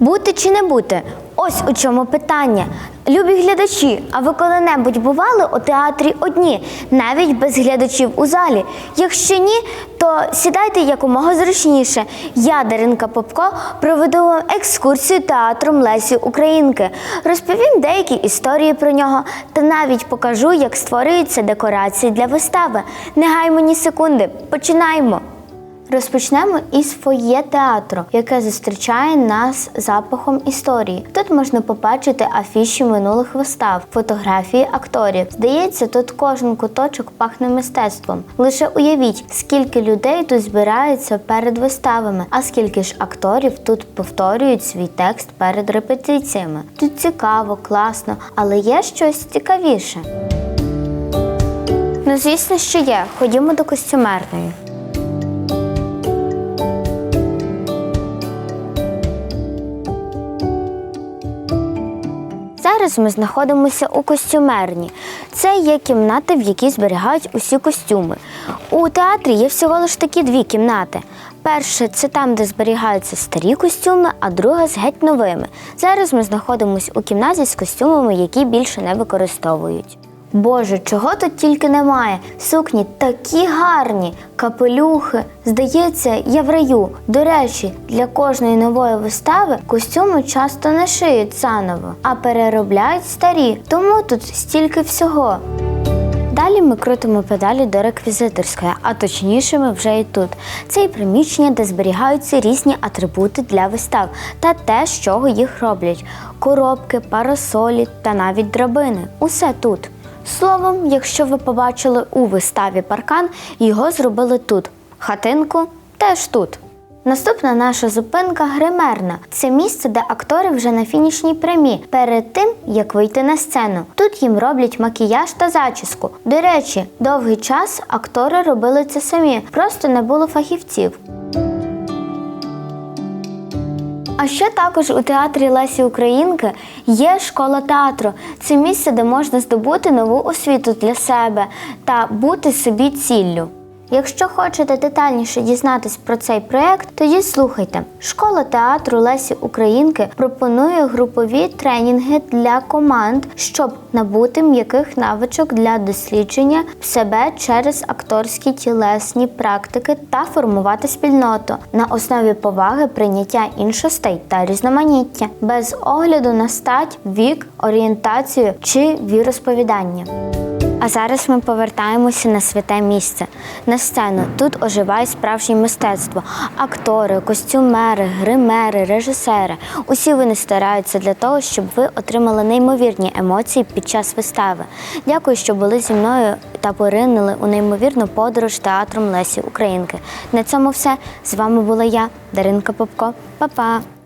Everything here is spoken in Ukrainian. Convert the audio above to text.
Бути чи не бути? Ось у чому питання. Любі глядачі, а ви коли-небудь бували у театрі одні, навіть без глядачів у залі? Якщо ні, то сідайте якомога зручніше. Я, Даринка Попко, проведу вам екскурсію театром Лесі Українки. Розповім деякі історії про нього та навіть покажу, як створюються декорації для вистави. Не гаймо ні секунди. Починаємо! Розпочнемо із фоє театру, яке зустрічає нас запахом історії. Тут можна побачити афіші минулих вистав, фотографії акторів. Здається, тут кожен куточок пахне мистецтвом. Лише уявіть, скільки людей тут збирається перед виставами, а скільки ж акторів тут повторюють свій текст перед репетиціями. Тут цікаво, класно, але є щось цікавіше. Ну, звісно, що є. Ходімо до костюмерної. Зараз ми знаходимося у костюмерні. Це є кімната, в якій зберігають усі костюми. У театрі є всього лиш такі дві кімнати. Перше це там, де зберігаються старі костюми, а друга з геть новими. Зараз ми знаходимося у кімнаті з костюмами, які більше не використовують. Боже, чого тут тільки немає. Сукні такі гарні, капелюхи. Здається, я в раю. До речі, для кожної нової вистави костюми часто не шиють заново, а переробляють старі. Тому тут стільки всього. Далі ми крутимо педалі до реквізиторської, а точніше ми вже і тут. Це і приміщення, де зберігаються різні атрибути для вистав та те, з чого їх роблять: коробки, парасолі та навіть драбини. Усе тут. Словом, якщо ви побачили у виставі паркан, його зробили тут. Хатинку теж тут. Наступна наша зупинка гримерна. Це місце, де актори вже на фінішній прямі, перед тим як вийти на сцену. Тут їм роблять макіяж та зачіску. До речі, довгий час актори робили це самі, просто не було фахівців. А ще також у театрі Лесі Українки є школа театру. Це місце, де можна здобути нову освіту для себе та бути собі ціллю. Якщо хочете детальніше дізнатись про цей проєкт, тоді слухайте. Школа театру Лесі Українки пропонує групові тренінги для команд, щоб набути м'яких навичок для дослідження себе через акторські тілесні практики та формувати спільноту на основі поваги, прийняття іншостей та різноманіття, без огляду на стать, вік, орієнтацію чи віросповідання. А зараз ми повертаємося на святе місце, на сцену. Тут оживає справжнє мистецтво. Актори, костюмери, гримери, режисери. Усі вони стараються для того, щоб ви отримали неймовірні емоції під час вистави. Дякую, що були зі мною та поринули у неймовірну подорож театром Лесі Українки. На цьому все. З вами була я, Даринка Попко. Па-па!